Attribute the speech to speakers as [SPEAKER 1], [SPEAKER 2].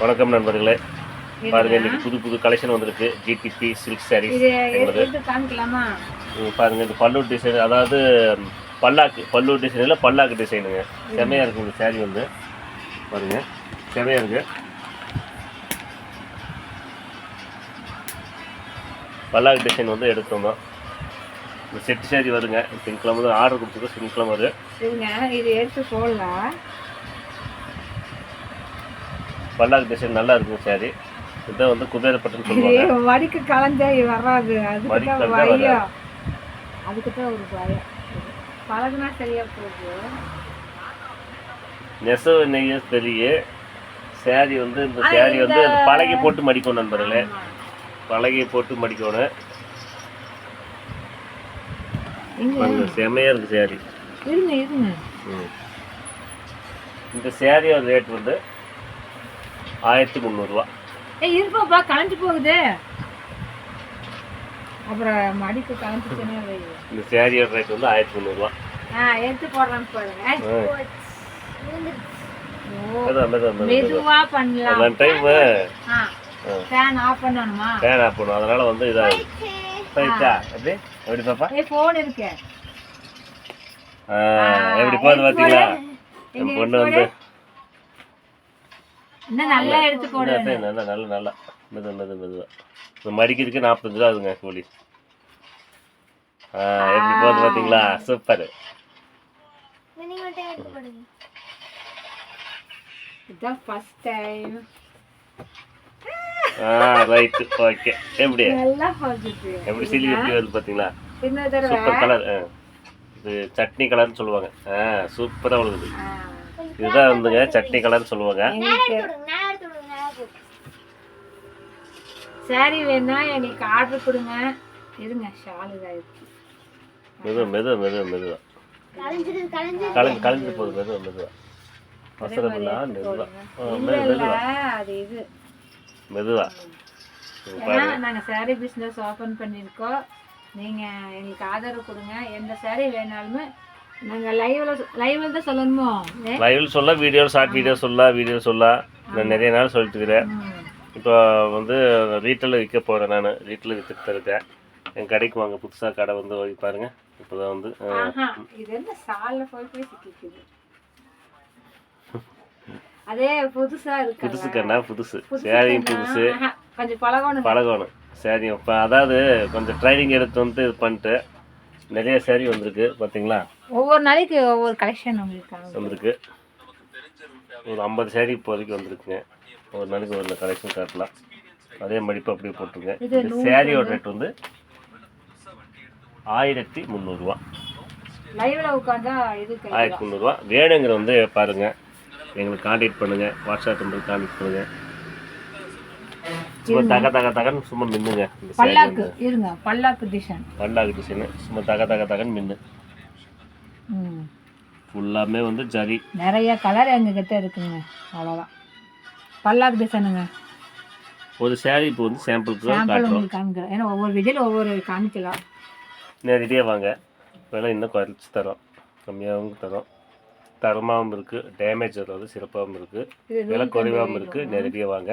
[SPEAKER 1] வணக்கம் நண்பர்களே. பாருங்க இன்னைக்கு புது புது கலெக்ஷன் வந்திருக்கு. ஜிடிபி சில்க் சாரீஸ் பாருங்க இந்த பல்லு டிசைன் அதாவது பல்லாக்கு பல்லு டிசைனில் பல்லாக்கு டிசைனுங்க செமையாக இருக்கு இந்த saree வந்து. பாருங்க செமையாக இருக்கு. பல்லாக்கு டிசைன் வந்து எடுத்தோம். இந்த செட்டு saree வருங்க. திங்கக்கிழமை ஆர்டர் கொடுத்துருக்கோம் திங்கக்கிழமை வருது.
[SPEAKER 2] இது எடுத்து போடலாம்.
[SPEAKER 1] பல்லாக்கு டிசைன் நல்லா இருக்குங்க saree இதுதான் வந்து குபேரப்பட்டுன்னு சொல்லுவாங்க.
[SPEAKER 2] வடிக்கு கலந்தா வராது. அதுக்கு பயம். அதுக்கு தான் ஒரு பயம். பழகுனா சரியா போகுது.
[SPEAKER 1] நெசவு நெய்ய பெரிய saree வந்து இந்த saree வந்து பலகை போட்டு மடிக்கணும் நண்பர்களே. பலகை போட்டு மடிக்கணும். செமையாக இருக்கு saree
[SPEAKER 2] இருங்க இருங்க.
[SPEAKER 1] ம். இந்த சேரீயோட ரேட் வந்து ஆயிரத்தி முந்நூறுரூவா
[SPEAKER 2] ஏய் இருப்பாப்பா கலைஞ்சு போகுது. அப்புறம் மடிக்கு கலைஞ்சிச்சுன்னா வை.
[SPEAKER 1] இந்த சேரீயோட ரேட் வந்து ஆயிரத்தி முந்நூறுரூவா
[SPEAKER 2] ஆ எடுத்து போடுறேன்னு பாருங்க ஓ
[SPEAKER 1] மெதுவா
[SPEAKER 2] பண்ணலாம்.
[SPEAKER 1] டைம்
[SPEAKER 2] ஃபேன் ஆஃப் பண்ணணுமா?
[SPEAKER 1] ஃபேன் ஆஃப் பண்ணும் அதனால வந்து இதாகுது. போயிடுச்சா. எப்படி? எப்படி பாப்பா?
[SPEAKER 2] ஏய் ஃபோன் இருக்கு.
[SPEAKER 1] ஆ, எப்படி போகுது பார்த்தீங்களா என் பொண்ணு வந்து
[SPEAKER 2] இன்னும் நல்லா எடுத்து
[SPEAKER 1] நல்லா நல்லா நல்லா. மெது மெது மெதுவா. இந்த மடிக்கிறதுக்கு நாற்பத்தஞ்சு ரூபா ஆகுதுங்க கூலி ஆ எப்படி போகுது பார்த்தீங்களா சூப்பர்.
[SPEAKER 2] இதுதான் ஃபர்ஸ்ட் டைம்
[SPEAKER 1] ஆ ரைட்டு ஓகே எப்படி?
[SPEAKER 2] நல்லா போகுது.
[SPEAKER 1] எப்படி சிலி எப்படி வருது பார்த்தீங்களா சூப்பர் கலர் இது சட்னி கலர்னு சொல்லுவாங்க. ஆ சூப்பராக
[SPEAKER 2] ஆ,
[SPEAKER 1] இதுதான் வந்துங்க சட்னி கலர்னு சொல்லுவாங்க.
[SPEAKER 2] சாரி வேணா எங்களுக்கு ஆர்டர் கொடுங்க. இருங்க ஷால் இதாயிடுச்சு
[SPEAKER 1] மெதுவா மெதுவா மெதுவா மெதுவா. கலந்து கலந்து போகுது மெதுவா மெதுவா. அவசரம் இல்லை மெதுவா. மெது
[SPEAKER 2] அது இது.
[SPEAKER 1] மெதுவா.
[SPEAKER 2] ஏன்னா நாங்க சாரி பிசினஸ் ஓபன் பண்ணிருக்கோம் நீங்க எங்களுக்கு ஆதரவு கொடுங்க. எந்த சாரி வேணாலுமே நாங்க லைவ்ல லைவ்ல தான் சொல்லணுமோ? ஏ?
[SPEAKER 1] லைவில் சொல்ல வீடியோ ஷார்ட் வீடியோ சொல்ல வீடியோ சொல்ல. நான் நிறைய நாள் சொல்லிட்டு இருக்கிறேன். இப்போ வந்து ரீட்டெயில் விற்க போகிறேன் நான். ரீட்டெயில் விற்றுட்டு இருக்கேன். என் கடைக்கு வாங்க புதுசாக கடை வந்து பாருங்க. இப்போ தான் வந்து
[SPEAKER 2] இது என்ன சால்ல போய் போய் சிக்கிக்குது? அதே புதுசா இருக்கு
[SPEAKER 1] புதுசு கண்ணா புதுசு. சேரீயும் புதுசு.
[SPEAKER 2] கொஞ்சம் பழகணும்.
[SPEAKER 1] பழகணும். சரி இப்போ அதாவது கொஞ்சம் ட்ரைனிங் எடுத்து வந்து இது பண்ணிட்டு நிறைய சேரீ வந்திருக்கு பார்த்தீங்களா
[SPEAKER 2] ஒவ்வொரு நாளைக்கு ஒவ்வொரு கலெக்ஷன் உங்களுக்கு
[SPEAKER 1] வந்திருக்கு. ஒரு ஐம்பது சேரீ இப்போதைக்கு வந்திருக்குங்க. ஒரு நாளைக்கு ஒரு கலெக்ஷன் காட்டலாம். அதே மடிப்பு அப்படியே போட்டுருங்க. இந்த சேரீயோட ரேட் வந்து ஆயிரத்தி முந்நூறுரூவா ஆயிரத்தி முந்நூறுரூவா வேணுங்கிற வந்து பாருங்க. எங்களுக்கு காண்டாக்ட் பண்ணுங்க. வாட்ஸ்அப் நம்பருக்கு காண்டாக்ட் பண்ணுங்க. சும்மா தக தக தகன்னு சும்மா மின்னுங்க. இந்த
[SPEAKER 2] பல்லாக்கு
[SPEAKER 1] வந்து.
[SPEAKER 2] இருங்க. பல்லாக்கு டிசைன்
[SPEAKER 1] பல்லாக்கு டிசைனு சும்மா தக தக தகன்னு மின்னு.
[SPEAKER 2] ம்.
[SPEAKER 1] ஃபுல்லாமே வந்து ஜரி.
[SPEAKER 2] நிறைய கலர் எங்ககிட்ட இருக்குங்க. அவ்வளோதான் பல்லாக்கு டிசைனுங்க
[SPEAKER 1] ஒரு சேரீ இப்போ வந்து சாம்பிளுக்கு
[SPEAKER 2] சாம்பிள்
[SPEAKER 1] காட்டுறோம்.
[SPEAKER 2] உங்களுக்கு காமிக்கிறேன். ஏன்னா ஒவ்வொரு விஜயில் ஒவ்வொரு காமிக்கலாம்.
[SPEAKER 1] நேரடியாக வாங்க. விலை இன்னும் குறைச்சி தரோம். கம்மியாகவும் தரோம். தரமாகவும் இருக்குது டேமேஜ் வராது சிறப்பாகவும் இருக்குது
[SPEAKER 2] இது
[SPEAKER 1] விலை குறைவாகவும் இருக்குது நேரடியாக வாங்க.